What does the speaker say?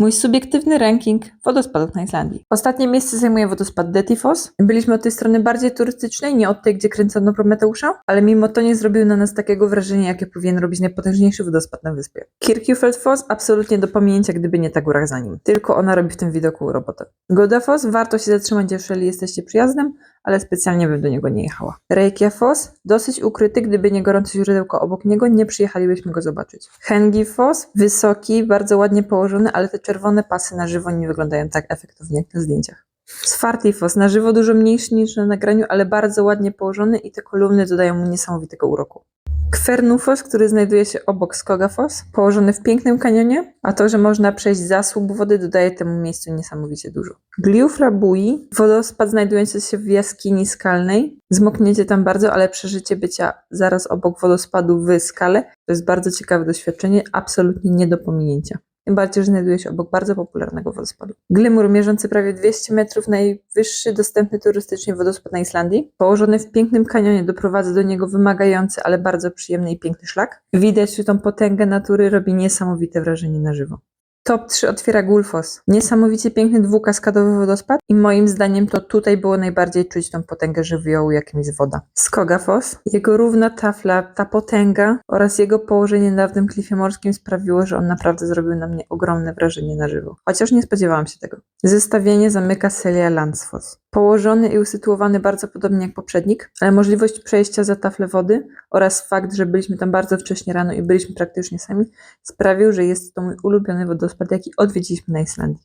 Mój subiektywny ranking wodospadów na Islandii. Ostatnie miejsce zajmuje wodospad Detifos. Byliśmy od tej strony bardziej turystycznej, nie od tej, gdzie kręcono Prometeusza, ale mimo to nie zrobił na nas takiego wrażenia, jakie powinien robić najpotężniejszy wodospad na wyspie. Kirkjufeldfoss absolutnie do pominięcia, gdyby nie ta góra za nim. Tylko ona robi w tym widoku robotę. Godafoss warto się zatrzymać, jeżeli jesteście przyjazdem, ale specjalnie bym do niego nie jechała. Reykjafoss dosyć ukryty, gdyby nie gorące źródełko obok niego, nie przyjechalibyśmy go zobaczyć. Hengifoss wysoki, bardzo ładnie położony, ale te czerwone pasy na żywo nie wyglądają tak efektownie jak na zdjęciach. Svartifos na żywo dużo mniejszy niż na nagraniu, ale bardzo ładnie położony i te kolumny dodają mu niesamowitego uroku. Kwernufos, który znajduje się obok Skogafos, położony w pięknym kanionie, a to, że można przejść zasób wody, dodaje temu miejscu niesamowicie dużo. Gliufrabui, wodospad znajdujący się w jaskini skalnej. Zmokniecie tam bardzo, ale przeżycie bycia zaraz obok wodospadu w skale to jest bardzo ciekawe doświadczenie, absolutnie nie do pominięcia. Tym bardziej, że znajduje się obok bardzo popularnego wodospadu. Glymur, mierzący prawie 200 metrów, najwyższy dostępny turystycznie wodospad na Islandii. Położony w pięknym kanionie, doprowadza do niego wymagający, ale bardzo przyjemny i piękny szlak. Widać tu tą potęgę natury, robi niesamowite wrażenie na żywo. Top 3 otwiera Gulfos. Niesamowicie piękny dwukaskadowy wodospad i moim zdaniem to tutaj było najbardziej czuć tą potęgę żywiołu, jakim jest woda. Skogafos, jego równa tafla, ta potęga oraz jego położenie na dawnym klifie morskim sprawiło, że on naprawdę zrobił na mnie ogromne wrażenie na żywo. Chociaż nie spodziewałam się tego. Zestawienie zamyka Celia Landsfoss. Położony i usytuowany bardzo podobnie jak poprzednik, ale możliwość przejścia za taflę wody oraz fakt, że byliśmy tam bardzo wcześnie rano i byliśmy praktycznie sami, sprawił, że jest to mój ulubiony wodospad, jaki odwiedziliśmy na Islandii.